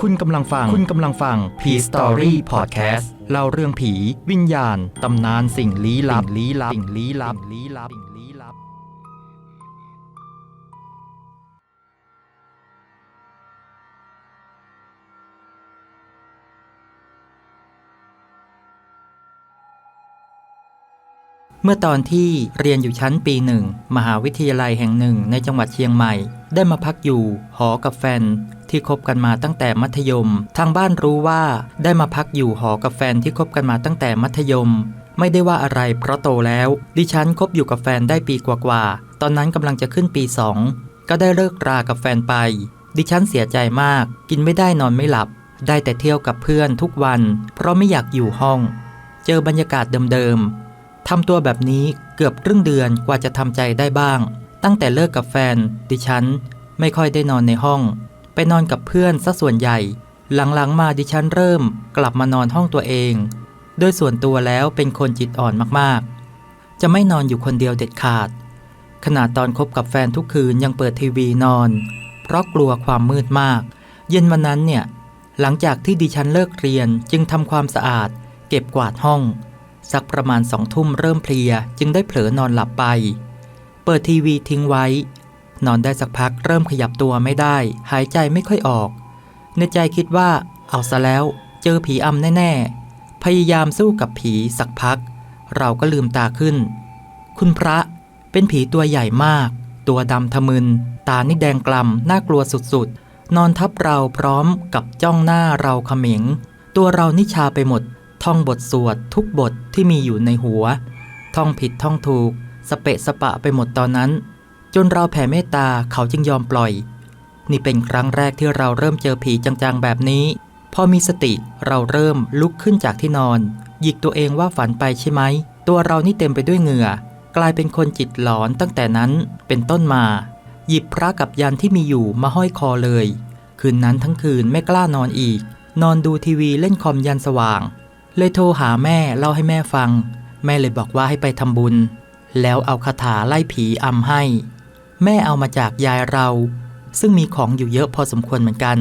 คุณกำลังฟัง คุณกำลังฟัง ผีสตอรี่พอดแคสต์เล่าเรื่องผี วิญญาณ ตำนานสิ่งลี้ลับ ลี้ลับ สิ่งลี้ลับ ลี้ลับสิ่งลี้ลับ เมื่อตอนที่เรียนอยู่ชั้นปีหนึ่ง มหาวิทยาลัยแห่งหนึ่งในจังหวัดเชียงใหม่ ได้มาพักอยู่หอกับแฟน ที่คบกันมาตั้งแต่มัธยม ทางบ้านรู้ว่าได้มาพักอยู่หอกับแฟนที่คบกันมาตั้งแต่มัธยม ไม่ได้ว่าอะไรเพราะโตแล้ว ดิฉันคบอยู่กับแฟนได้ปีกว่าๆ ตอนนั้นกำลังจะขึ้นปีสองก็ได้เลิกรากับแฟนไป ดิฉันเสียใจมาก กินไม่ได้นอนไม่หลับ ได้แต่เที่ยวกับเพื่อนทุกวัน เพราะไม่อยากอยู่ห้อง เจอบรรยากาศเดิมๆทำตัวแบบนี้เกือบครึ่งเดือนกว่าจะทำใจได้บ้าง ตั้งแต่เลิกกับแฟน ดิฉันไม่ค่อยได้นอนในห้อง นอนกับเพื่อนซะส่วนใหญ่ หลังๆมาดิฉันเริ่มกลับมานอนห้องตัวเอง โดยส่วนตัวแล้วเป็นคนจิตอ่อนมากๆ จะไม่นอนอยู่คนเดียวเด็ดขาด ขนาดตอนคบกับแฟนทุกคืนยังเปิดทีวีนอน เพราะกลัวความมืดมาก เย็นวันนั้นเนี่ย หลังจากที่ดิฉันเลิกเรียนจึงทำความสะอาด เก็บกวาดห้อง สักประมาณสองทุ่มเริ่มเพลียจึงได้เผลอนอนหลับไป เปิดทีวีทิ้งไว้ นอนได้สักพักเริ่มขยับตัวไม่ได้ หายใจไม่ค่อยออก ในใจคิดว่า เอาซะแล้ว เจอผีอำแน่ ๆ พยายามสู้กับผีสักพัก เราก็ลืมตาขึ้น คุณพระเป็นผีตัวใหญ่มาก ตัวดำทะมึน ตานี่แดงกล่ำน่ากลัวสุดๆ นอนทับเราพร้อมกับจ้องหน้าเราเขม็ง ตัวเรานิชาไปหมด ท่องบทสวดทุกบทที่มีอยู่ในหัว ท่องผิดท่องถูก สเปะสปะไปหมดตอนนั้น จนเราแผ่เมตตาเขาจึงยอมปล่อย นี่เป็นครั้งแรกที่เราเริ่มเจอผีจังๆแบบนี้ พอมีสติเราเริ่มลุกขึ้นจากที่นอน หยิกตัวเองว่าฝันไปใช่ไหม ตัวเรานี่เต็มไปด้วยเหงื่อ กลายเป็นคนจิตหลอนตั้งแต่นั้นเป็นต้นมา หยิบพระกับยันที่มีอยู่มาห้อยคอเลย คืนนั้นทั้งคืนไม่กล้านอนอีก นอนดูทีวีเล่นคอมยันสว่าง เลยโทรหาแม่เล่าให้แม่ฟัง แม่เลยบอกว่าให้ไปทำบุญ แล้วเอาคาถาไล่ผีอำให้ แม่เอามาจากยายเรา ซึ่งมีของอยู่เยอะพอสมควรเหมือนกัน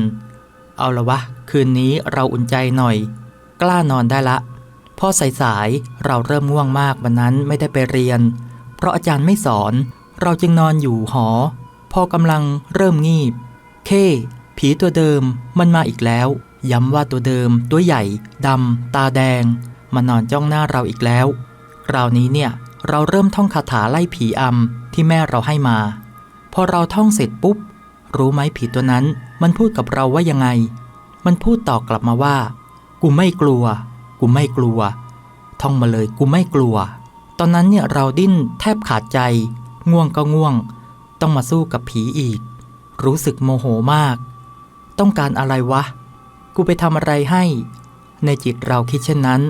เอาละวะ คืนนี้เราอุ่นใจหน่อย กล้านอนได้ละ พอสายๆเราเริ่มง่วงมากวันนั้นไม่ได้ไปเรียน เพราะอาจารย์ไม่สอน เราจึงนอนอยู่หอ พอกำลังเริ่มงีบ เค ผีตัวเดิมมันมาอีกแล้ว ย้ำว่าตัวเดิมตัวใหญ่ดำตาแดง มานอนจ้องหน้าเราอีกแล้วคราวนี้เนี่ยเราเริ่มท่องคาถาไล่ผีอำที่แม่เราให้มา พอเราท่องเสร็จปุ๊บ รู้ไหมผีตัวนั้น มันพูดกับเราว่ายังไง มันพูดตอบกลับมาว่า กูไม่กลัว กูไม่กลัว ท่องมาเลยกูไม่กลัว ตอนนั้นเนี่ยเราดิ้นแทบขาดใจ ง่วงก็ง่วง ต้องมาสู้กับผีอีก รู้สึกโมโหมาก ต้องการอะไรวะ กูไปทำอะไรให้ ในจิตเราคิดเช่นนั้น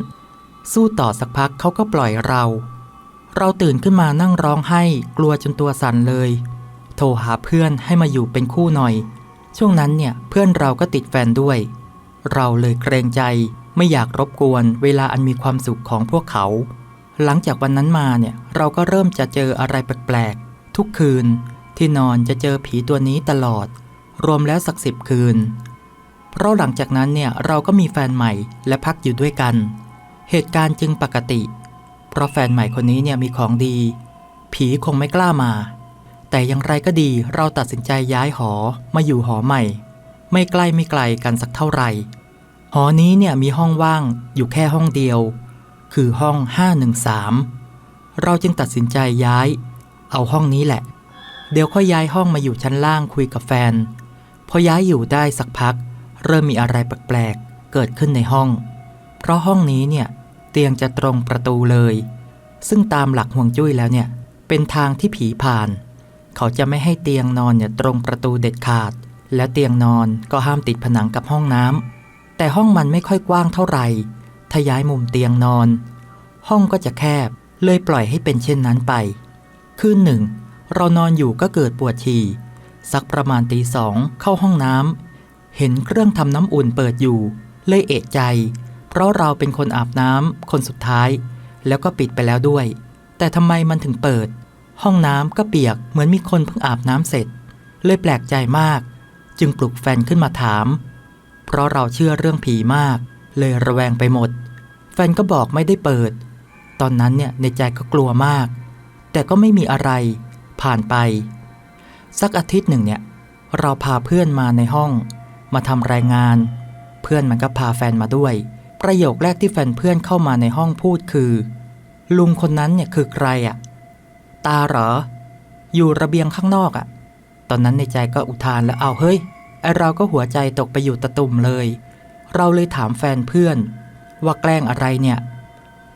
สู้ต่อสักพักเขาก็ปล่อยเรา เราตื่นขึ้นมานั่งร้องไห้ กลัวจนตัวสั่นเลย โทรหาเพื่อนให้มาอยู่เป็นคู่หน่อย ช่วงนั้นเนี่ยเพื่อนเราก็ติดแฟนด้วย เราเลยเกรงใจไม่อยากรบกวนเวลาอันมีความสุขของพวกเขา หลังจากวันนั้นมาเนี่ยเราก็เริ่มจะเจออะไรแปลกๆ ทุกคืนที่นอนจะเจอผีตัวนี้ตลอด รวมแล้วสักสิบคืน เพราะหลังจากนั้นเนี่ยเราก็มีแฟนใหม่และพักอยู่ด้วยกัน เหตุการณ์จึงปกติ เพราะแฟนใหม่คนนี้เนี่ยมีของดี ผีคงไม่กล้ามา แต่อย่างไรก็ดีเราตัดสินใจย้ายหอมาอยู่หอใหม่ ไม่ใกล้ไม่ไกลกันสักเท่าไหร่ หอนี้เนี่ยมีห้องว่างอยู่แค่ห้องเดียว คือห้อง 513 เราจึงตัดสินใจย้าย เอาห้องนี้แหละ เดี๋ยวค่อยย้ายห้องมาอยู่ชั้นล่างคุยกับแฟน พอย้ายอยู่ได้สักพัก เริ่มมีอะไรแปลกๆเกิดขึ้นในห้อง เพราะห้องนี้เนี่ยเตียงจะตรงประตูเลย ซึ่งตามหลักห่วงจุ้ยแล้วเนี่ยเป็นทางที่ผีผ่าน เขาจะไม่ให้เตียงนอนเนี่ยตรงประตูเด็ดขาด และเตียงนอนก็ห้ามติดผนังกับห้องน้ำแต่ห้องมันไม่ค่อยกว้างเท่าไหร่ถ้าย้ายมุมเตียงนอน ห้องก็จะแคบเลยปล่อยให้เป็นเช่นนั้นไป คืนหนึ่ง เรานอนอยู่ก็เกิดปวดฉี่สักประมาณตีสองเข้าห้องน้ำเห็นเครื่องทำน้ำอุ่นเปิดอยู่ เลยเอะใจ เพราะเราเป็นคนอาบน้ำคนสุดท้าย แล้วก็ปิดไปแล้วด้วย แต่ทำไมมันถึงเปิด ห้องน้ำก็เปียกเหมือนมีคนเพิ่งอาบน้ำเสร็จ เลยแปลกใจมาก จึงปลุกแฟนขึ้นมาถาม เพราะเราเชื่อเรื่องผีมาก เลยระแวงไปหมด แฟนก็บอกไม่ได้เปิด ตอนนั้นเนี่ยในใจก็กลัวมาก แต่ก็ไม่มีอะไรผ่านไป สักอาทิตย์หนึ่งเนี่ย เราพาเพื่อนมาในห้อง มาทำรายงาน เพื่อนมันก็พาแฟนมาด้วย ประโยคแรกที่แฟนเพื่อนเข้ามาในห้องพูดคือ ลุงคนนั้นเนี่ยคือใครอะ ตาเหรอ อยู่ระเบียงข้างนอกอะตอนนั้นในใจก็อุทานแล้วเอาเฮ้ยไอเราก็หัวใจตกไปอยู่ตะตุ่มเลย เราเลยถามแฟนเพื่อน ว่าแกล้งอะไรเนี่ย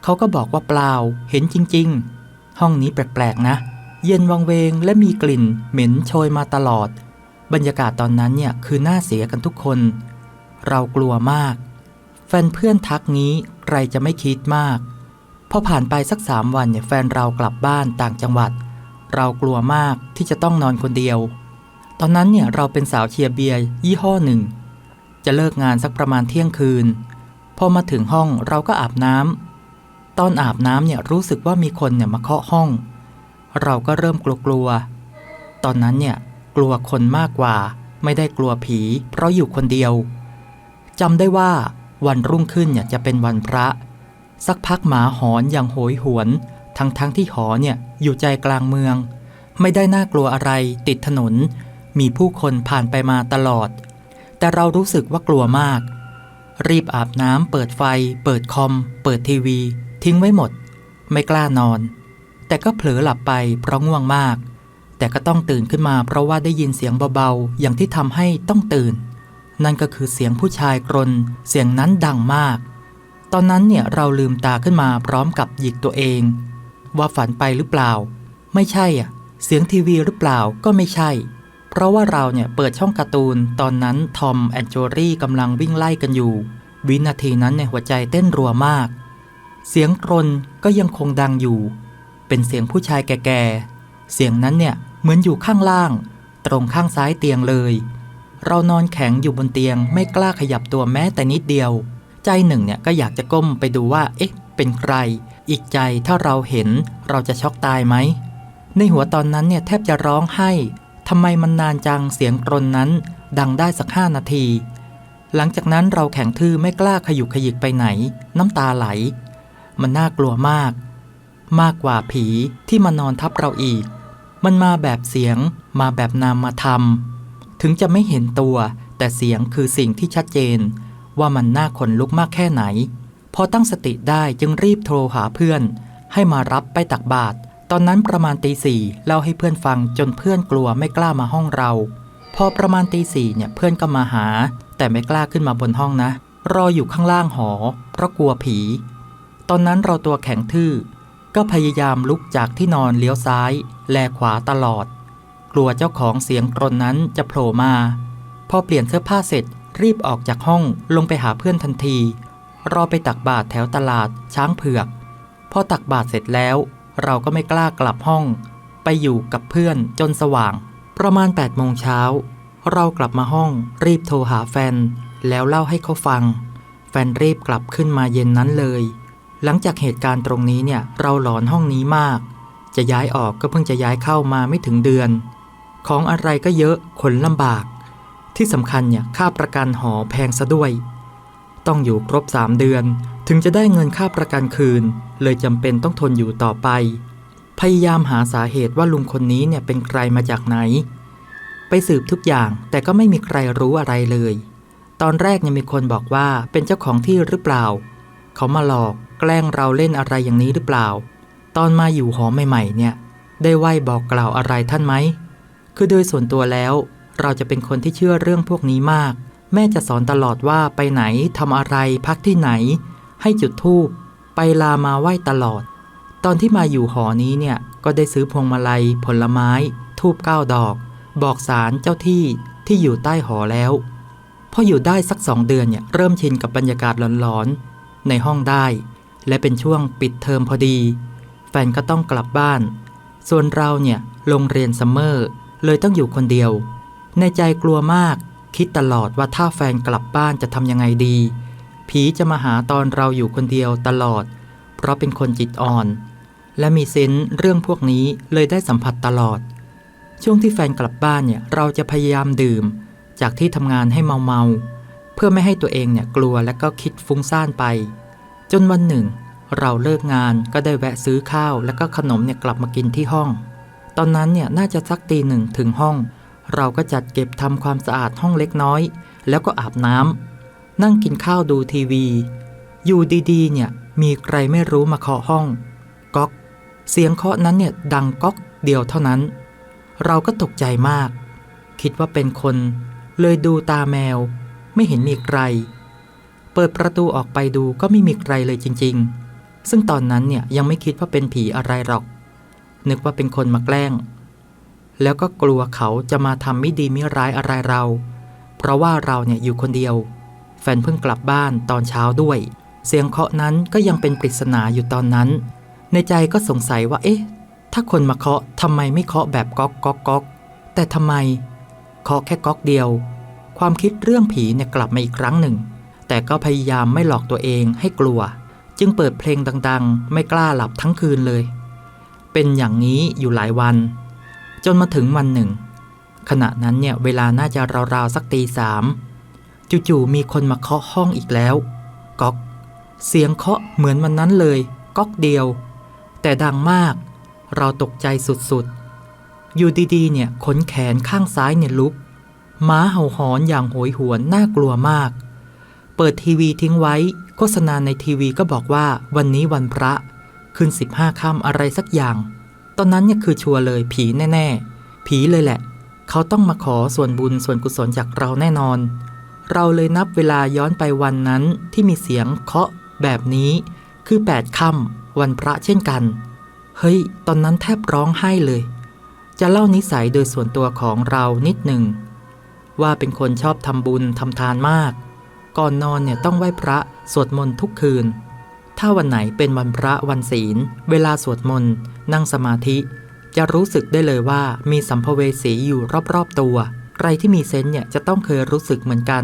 เขาก็บอกว่าเปล่า เห็นจริง ๆ ห้องนี้แปลกๆนะ เย็นวังเวงและมีกลิ่น เหม็นโชยมาตลอด บรรยากาศตอนนั้นเนี่ยคือน่าเสียกันทุกคน เรากลัวมาก แฟนเพื่อนทักนี้ใครจะไม่คิดมาก พอผ่านไปสักสามวันเนี่ยแฟนเรากลับบ้านต่างจังหวัด เรากลัวมากที่จะต้องนอนคนเดียว ตอนนั้นเนี่ยเราเป็นสาวเชียร์เบียร์ยี่ห้อหนึ่ง จะเลิกงานสักประมาณเที่ยงคืน พอมาถึงห้องเราก็อาบน้ำตอนอาบน้ำเนี่ยรู้สึกว่ามีคนเนี่ยมาเคาะห้อง เราก็เริ่มกลัวๆตอนนั้นเนี่ยกลัวคนมากกว่า ไม่ได้กลัวผี เพราะอยู่คนเดียวจำได้ว่าวันรุ่งขึ้นเนี่ยจะเป็นวันพระ สักพักหมาหอนอย่างโหยหวน ทั้งๆทที่หอเนี่ยอยู่ใจกลางเมือง ไม่ได้น่ากลัวอะไรติดถนน มีผู้คนผ่านไปมาตลอด แต่เรารู้สึกว่ากลัวมาก รีบอาบน้ำเปิดไฟ เปิดคอม เปิดทีวี ทิ้งไว้หมด ไม่กล้านอน แต่ก็เผลอหลับไปเพราะง่วงมาก แต่ก็ต้องตื่นขึ้นมาเพราะว่าได้ยินเสียงเบาๆ อย่างที่ทำให้ต้องตื่น นั่นก็คือเสียงผู้ชายกรน เสียงนั้นดังมาก ตอนนั้นเนี่ยเราลืมตาขึ้นมาพร้อมกับหยิกตัวเอง ว่าฝันไปหรือเปล่า ไม่ใช่อะ เสียงทีวีหรือเปล่าก็ไม่ใช่ เพราะว่าเราเนี่ยเปิดช่องการ์ตูน ตอนนั้นทอมแอนโจรี่กำลังวิ่งไล่กันอยู่ วินาทีนั้นในหัวใจเต้นรัวมาก เสียงกรนก็ยังคงดังอยู่ เป็นเสียงผู้ชายแก่ๆ เสียงนั้นเนี่ยเหมือนอยู่ข้างล่าง ตรงข้างซ้ายเตียงเลย เรานอนแข็งอยู่บนเตียงไม่กล้าขยับตัวแม้แต่นิดเดียว ใจหนึ่งเนี่ยก็อยากจะก้มไปดูว่า เอ๊ะ เป็นใคร อีกใจถ้าเราเห็นเราจะช็อกตายไหม ในหัวตอนนั้นเนี่ยแทบจะร้องไห้ทำไมมันนานจังเสียงกรนนั้น ดังได้สักห้านาที หลังจากนั้นเราแข็งทื่อไม่กล้าขยุกขยิกไปไหน น้ำตาไหล มันน่ากลัวมาก มากกว่าผีที่มานอนทับเราอีก มันมาแบบเสียง มาแบบนามธรรมถึงจะไม่เห็นตัว แต่เสียงคือสิ่งที่ชัดเจน ว่ามันน่าขนลุกมากแค่ไหน พอตั้งสติได้จึงรีบโทรหาเพื่อน ให้มารับไปตักบาตรตอนนั้นประมาณตีสี่เล่าให้เพื่อนฟังจนเพื่อนกลัวไม่กล้ามาห้องเรา พอประมาณตีสี่เนี่ยเพื่อนก็มาหา แต่ไม่กล้าขึ้นมาบนห้องนะ รออยู่ข้างล่างหอ เพราะกลัวผี ตอนนั้นเราตัวแข็งทื่อ ก็พยายามลุกจากที่นอนเลี้ยวซ้าย แลขวาตลอด กลัวเจ้าของเสียงกรนนั้นจะโผล่มา พอเปลี่ยนเสื้อผ้าเสร็จ รีบออกจากห้องลงไปหาเพื่อนทันที รอไปตักบาตรแถวตลาดช้างเผือก พอตักบาตรเสร็จแล้ว เราก็ไม่กล้ากลับห้อง ไปอยู่กับเพื่อนจนสว่าง ประมาณ8โมงเช้าเรากลับมาห้องรีบโทรหาแฟน แล้วเล่าให้เขาฟัง แฟนรีบกลับขึ้นมาเย็นนั้นเลย หลังจากเหตุการณ์ตรงนี้เนี่ยเราหลอนห้องนี้มาก จะย้ายออกก็เพิ่งจะย้ายเข้ามาไม่ถึงเดือน ของอะไรก็เยอะขนลำบาก ที่สำคัญเนี่ยค่าประกันหอแพงซะด้วย ต้องอยู่ครบ 3 เดือน ถึงจะได้เงินค่าประกันคืน เลยจำเป็นต้องทนอยู่ต่อไป พยายามหาสาเหตุว่าลุงคนนี้เนี่ยเป็นใครมาจากไหน ไปสืบทุกอย่างแต่ก็ไม่มีใครรู้อะไรเลย ตอนแรกยังมีคนบอกว่าเป็นเจ้าของที่หรือเปล่า เขามาหลอกแกล้งเราเล่นอะไรอย่างนี้หรือเปล่า ตอนมาอยู่หอใหม่ๆเนี่ย ได้ไหวบอกกล่าวอะไรท่านไหมคือโดยส่วนตัวแล้ว เราจะเป็นคนที่เชื่อเรื่องพวกนี้มาก แม่จะสอนตลอดว่าไปไหนทำอะไรพักที่ไหน ให้จุดธูปไปลามาไหว้ตลอด ตอนที่มาอยู่หอนี้เนี่ยก็ได้ซื้อพวงมาลัย ผลไม้ทูบเก้าดอก บอกสารเจ้าที่ที่อยู่ใต้หอแล้วพออยู่ได้สักสองเดือนเนี่ยเริ่มชินกับบรรยากาศร้อนๆ ในห้องได้ และเป็นช่วงปิดเทอมพอดี แฟนก็ต้องกลับบ้าน ส่วนเราเนี่ยโรงเรียนซัมเมอร์เลยต้องอยู่คนเดียว ในใจกลัวมาก คิดตลอดว่าถ้าแฟนกลับบ้านจะทำยังไงดี ผีจะมาหาตอนเราอยู่คนเดียวตลอด เพราะเป็นคนจิตอ่อน และมีเซนส์เรื่องพวกนี้เลยได้สัมผัสตลอด ช่วงที่แฟนกลับบ้านเนี่ยเราจะพยายามดื่ม จากที่ทำงานให้เมาๆเพื่อไม่ให้ตัวเองเนี่ยกลัวและก็คิดฟุ้งซ่านไป จนวันหนึ่ง เราเลิกงานก็ได้แวะซื้อข้าว และก็ขนมเนี่ยกลับมากินที่ห้อง ตอนนั้นเนี่ยน่าจะสักตีหนึ่งถึงห้อง เราก็จัดเก็บทำความสะอาดห้องเล็กน้อย แล้วก็อาบน้ำนั่งกินข้าวดูทีวี อยู่ดีๆ เนี่ยมีใครไม่รู้มาเคาะห้องก๊อก เสียงเคาะนั้นเนี่ยดังก๊อกเดียวเท่านั้น เราก็ตกใจมาก คิดว่าเป็นคน เลยดูตาแมว ไม่เห็นมีใคร เปิดประตูออกไปดูก็ไม่มีใครเลยจริง ๆ ซึ่งตอนนั้นเนี่ยยังไม่คิดว่าเป็นผีอะไรหรอก นึกว่าเป็นคนมาแกล้ง แล้วก็กลัวเขาจะมาทำไม่ดีไม่ร้ายอะไรเรา เพราะว่าเราเนี่ยอยู่คนเดียว แฟนเพิ่งกลับบ้านตอนเช้าด้วย เสียงเคาะนั้นก็ยังเป็นปริศนาอยู่ตอนนั้น ในใจก็สงสัยว่าเอ๊ะ ถ้าคนมาเคาะทำไมไม่เคาะแบบก๊อกก๊อกก๊อกแต่ทำไมเคาะแค่ก๊อกเดียว ความคิดเรื่องผีเนี่ยกลับมาอีกครั้งหนึ่ง แต่ก็พยายามไม่หลอกตัวเองให้กลัว จึงเปิดเพลงดังๆ ไม่กล้าหลับทั้งคืนเลย เป็นอย่างนี้อยู่หลายวัน จนมาถึงวันหนึ่ง ขณะนั้นเนี่ยเวลาน่าจะราวๆสักตีสามจู่ๆมีคนมาเคาะห้องอีกแล้วก๊อก เสียงเคาะเหมือนวันนั้นเลยก๊อกเดียว แต่ดังมาก เราตกใจสุดๆ อยู่ดีๆ เนี่ยขนแขนข้างซ้ายเนี่ยลุกม้าเห่าหอนอย่างโหยหวนน่ากลัวมาก เปิดทีวีทิ้งไว้ โฆษณาในทีวีก็บอกว่าวันนี้วันพระ ขึ้น15ค่ำอะไรสักอย่าง ตอนนั้นเนี่ยคือชัวร์เลยผีแน่ๆ ผีเลยแหละ เขาต้องมาขอส่วนบุญส่วนกุศลจากเราแน่นอน เราเลยนับเวลาย้อนไปวันนั้นที่มีเสียงเคาะแบบนี้ คือ8ค่ำวันพระเช่นกัน เฮ้ย ตอนนั้นแทบร้องไห้เลย จะเล่านิสัยโดยส่วนตัวของเรานิดหนึ่ง ว่าเป็นคนชอบทำบุญทำทานมาก ก่อนนอนเนี่ยต้องไหว้พระสวดมนต์ทุกคืน ถ้าวันไหนเป็นวันพระวันศีล เวลาสวดมนต์ นั่งสมาธิ จะรู้สึกได้เลยว่ามีสัมภเวสีอยู่รอบๆตัว ใครที่มีเซนต์เนี่ยจะต้องเคยรู้สึกเหมือนกัน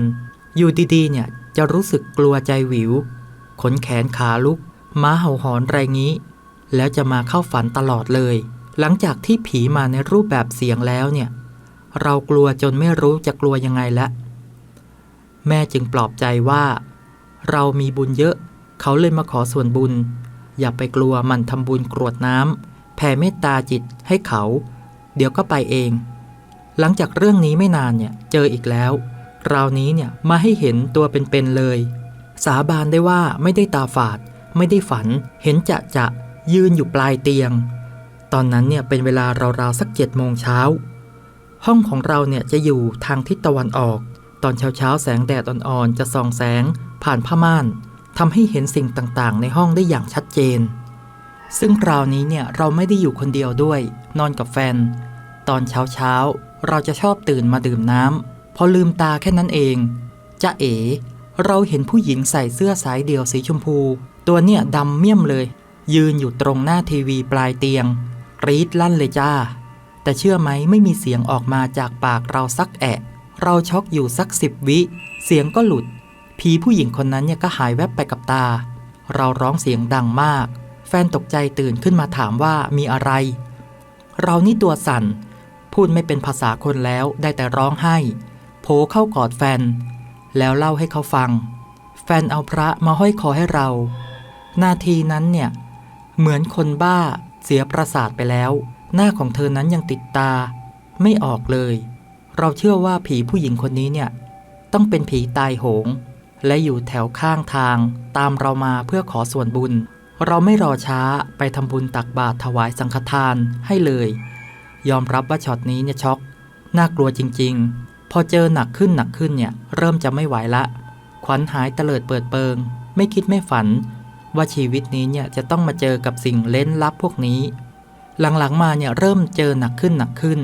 อยู่ดีๆเนี่ยจะรู้สึกกลัวใจหวิว ขนแขนขาลุก ม้าเห่าหอนไรงี้ แล้วจะมาเข้าฝันตลอดเลย หลังจากที่ผีมาในรูปแบบเสียงแล้วเนี่ย เรากลัวจนไม่รู้จะกลัวยังไงละ แม่จึงปลอบใจว่า เรามีบุญเยอะ เขาเลยมาขอส่วนบุญ อย่าไปกลัวมันทำบุญกรวดน้ำ แผ่เมตตาจิตให้เขา เดี๋ยวก็ไปเอง หลังจากเรื่องนี้ไม่นานเนี่ยเจออีกแล้วคราวนี้เนี่ยมาให้เห็นตัวเป็นๆเลย สาบานได้ว่าไม่ได้ตาฝาด ไม่ได้ฝัน เห็นจะจะยืนอยู่ปลายเตียง ตอนนั้นเนี่ยเป็นเวลาราวๆสักเจ็ดโมงเช้า ห้องของเราเนี่ยจะอยู่ทางทิศตะวันออก ตอนเช้าๆแสงแดดอ่อนๆจะส่องแสงผ่านผ้าม่านทำให้เห็นสิ่งต่างๆ ในห้องได้อย่างชัดเจน ซึ่งคราวนี้เนี่ยเราไม่ได้อยู่คนเดียวด้วย นอนกับแฟน ตอนเช้าๆเราจะชอบตื่นมาดื่มน้ำพอลืมตาแค่นั้นเองจะเอ๋ เราเห็นผู้หญิงใส่เสื้อสายเดี่ยวสีชมพู ตัวเนี่ยดำเมี่ยมเลย ยืนอยู่ตรงหน้าทีวีปลายเตียงรีดลั่นเลยจ้า แต่เชื่อไหมไม่มีเสียงออกมาจากปากเราสักแอะ เราช็อกอยู่สักสิบวิ เสียงก็หลุด ผีผู้หญิงคนนั้นเนี่ยก็หายแวบไปกับตา เราร้องเสียงดังมาก แฟนตกใจตื่นขึ้นมาถามว่ามีอะไร เรานี่ตัวสั่น พูดไม่เป็นภาษาคนแล้วได้แต่ร้องไห้ โผเข้ากอดแฟน แล้วเล่าให้เขาฟัง แฟนเอาพระมาห้อยคอให้เรา นาทีนั้นเนี่ย เหมือนคนบ้าเสียประสาทไปแล้ว หน้าของเธอนั้นยังติดตา ไม่ออกเลย เราเชื่อว่าผีผู้หญิงคนนี้เนี่ย ต้องเป็นผีตายโหง และอยู่แถวข้างทางตามเรามาเพื่อขอส่วนบุญ เราไม่รอช้าไปทำบุญตักบาตรถวายสังฆทานให้เลย ยอมรับว่าช็อตนี้เนี่ยช็อกน่ากลัวจริงๆ พอเจอหนักขึ้นหนักขึ้นเนี่ยเริ่มจะไม่ไหวละ ขวัญหายเตลิดเปิดเปิง ไม่คิดไม่ฝัน ว่าชีวิตนี้เนี่ยจะต้องมาเจอกับสิ่งเล้นลับพวกนี้ หลังๆมาเนี่ยเริ่มเจอหนักขึ้นหนักขึ้น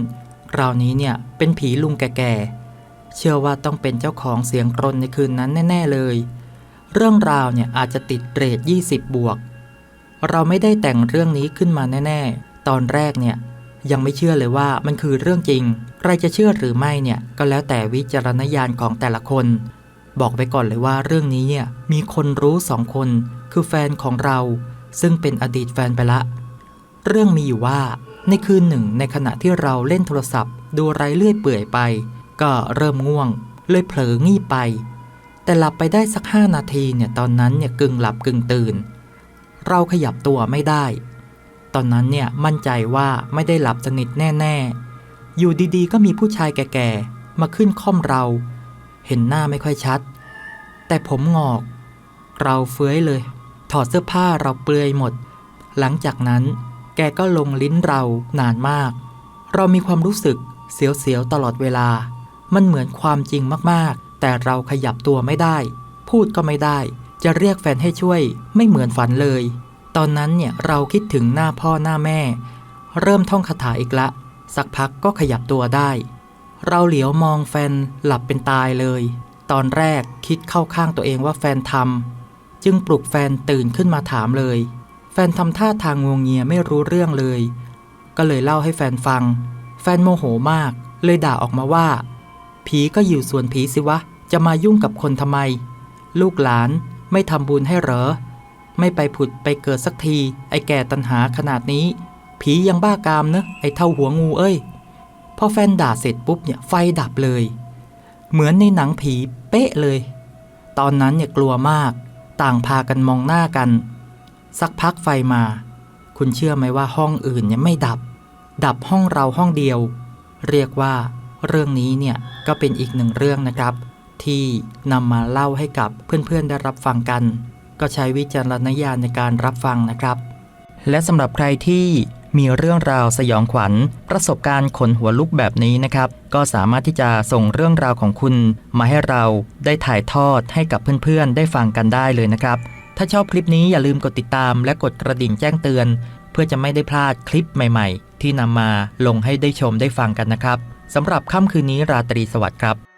คราวนี้เนี่ยเป็นผีลุงแก่ๆ เชื่อว่าต้องเป็นเจ้าของเสียงกรนในคืนนั้นแน่ ๆเลย เรื่องราวเนี่ยอาจจะติดเรท20 บวก เราไม่ได้แต่งเรื่องนี้ขึ้นมาแน่ ๆ ตอนแรกเนี่ยยังไม่เชื่อเลยว่ามันคือเรื่องจริง ใครจะเชื่อหรือไม่เนี่ยก็แล้วแต่วิจารณญาณของแต่ละคน บอกไปก่อนเลยว่าเรื่องนี้เนี่ยมีคนรู้สองคน คือแฟนของเรา ซึ่งเป็นอดีตแฟนไปละ เรื่องมีอยู่ว่า ในคืนหนึ่งในขณะที่เราเล่นโทรศัพท์ ดูไรเลื่อยเปื่อยไป ก็เริ่มง่วง เลยเผลองีบไป แต่หลับไปได้สักห้านาทีเนี่ยตอนนั้นเนี่ยกึ่งหลับกึ่งตื่น เราขยับตัวไม่ได้ ตอนนั้นเนี่ยมั่นใจว่าไม่ได้หลับสนิทแน่ ๆ อยู่ดีๆ ก็มีผู้ชายแก่ๆ มาขึ้นค่อมเรา เห็นหน้าไม่ค่อยชัด แต่ผมงอก เราเฟื้อยเลย ถอดเสื้อผ้าเราเปลือยหมด หลังจากนั้นแกก็ลงลิ้นเรานานมาก เรามีความรู้สึกเสียวๆตลอดเวลา มันเหมือนความจริงมากๆ แต่เราขยับตัวไม่ได้ พูดก็ไม่ได้ จะเรียกแฟนให้ช่วยไม่เหมือนฝันเลย ตอนนั้นเนี่ยเราคิดถึงหน้าพ่อหน้าแม่ เริ่มท่องคาถาอีกละ สักพักก็ขยับตัวได้ เราเหลียวมองแฟนหลับเป็นตายเลย ตอนแรกคิดเข้าข้างตัวเองว่าแฟนทำจึงปลุกแฟนตื่นขึ้นมาถามเลย แฟนทำท่าทางงวงเงียไม่รู้เรื่องเลย ก็เลยเล่าให้แฟนฟัง แฟนโมโหมาก เลยด่าออกมาว่า ผีก็อยู่ส่วนผีสิวะ จะมายุ่งกับคนทำไม ลูกหลาน ไม่ทำบุญให้เหรอ ไม่ไปผุดไปเกิดสักที ไอ้แก่ตันหาขนาดนี้ ผียังบ้ากามเนอะไอ้เท่าหัวงูเอ้ย พอแฟนด่าเสร็จปุ๊บเนี่ยไฟดับเลย เหมือนในหนังผีเป๊ะเลย ตอนนั้นเนี่ยกลัวมาก ต่างพากันมองหน้ากัน สักพักไฟมา คุณเชื่อไหมว่าห้องอื่นเนี่ยไม่ดับ ดับห้องเราห้องเดียว เรียกว่า เรื่องนี้เนี่ยก็เป็นอีกหนึ่งเรื่องนะครับ ที่นำมาเล่าให้กับเพื่อนๆได้รับฟังกัน ก็ใช้วิจารณญาณในการรับฟังนะครับ และสำหรับใครที่มีเรื่องราวสยองขวัญ ประสบการณ์ขนหัวลุกแบบนี้นะครับ ก็สามารถที่จะส่งเรื่องราวของคุณ มาให้เราได้ถ่ายทอดให้กับเพื่อนๆ ได้ฟังกันได้เลยนะครับ ถ้าชอบคลิปนี้อย่าลืมกดติดตามและกดกระดิ่งแจ้งเตือน เพื่อจะไม่ได้พลาดคลิปใหม่ ๆ ที่นำมาลงให้ได้ชมได้ฟังกันนะครับสำหรับค่ำคืนนี้ราตรีสวัสดิ์ครับ